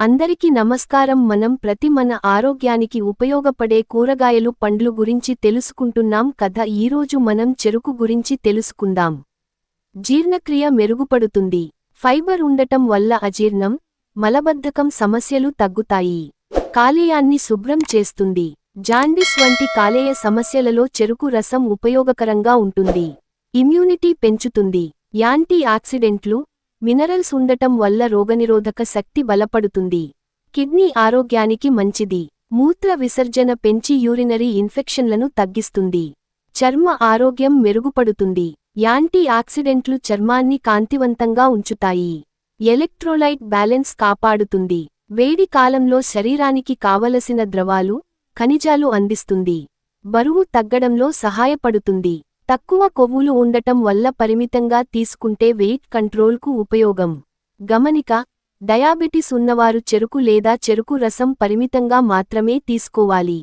అందరికీ నమస్కారం. మనం ప్రతి మన ఆరోగ్యానికి ఉపయోగపడే కూరగాయలు పండ్లు గురించి తెలుసుకుంటున్నాం కథ ఈరోజు మనం చెరుకు గురించి తెలుసుకుందాం. జీర్ణక్రియ మెరుగుపడుతుంది. ఫైబర్ ఉండటం వల్ల అజీర్ణం మలబద్ధకం సమస్యలు తగ్గుతాయి. కాలేయాన్ని శుభ్రం చేస్తుంది. జాండిస్ వంటి కాలేయ సమస్యలలో చెరుకు రసం ఉపయోగకరంగా ఉంటుంది. ఇమ్యూనిటీ పెంచుతుంది. యాంటీ ఆక్సిడెంట్లు మినరల్స్ ఉండటం వల్ల రోగనిరోధక శక్తి బలపడుతుంది. కిడ్నీ ఆరోగ్యానికి మంచిది. మూత్ర విసర్జన పెంచి యూరినరీ ఇన్ఫెక్షన్లను తగ్గిస్తుంది. చర్మ ఆరోగ్యం మెరుగుపడుతుంది. యాంటీ ఆక్సిడెంట్లు చర్మాన్ని కాంతివంతంగా ఉంచుతాయి. ఎలక్ట్రోలైట్ బ్యాలెన్స్ కాపాడుతుంది. వేడి కాలంలో శరీరానికి కావలసిన ద్రవాలు ఖనిజాలు అందిస్తుంది. బరువు తగ్గడంలో సహాయపడుతుంది. తక్కువ కొవ్వులు ఉండటం వల్ల పరిమితంగా తీసుకుంటే వెయిట్ కంట్రోల్కు ఉపయోగం. గమనిక డయాబెటిస్ ఉన్నవారు చెరుకు లేదా చెరుకు రసం పరిమితంగా మాత్రమే తీసుకోవాలి.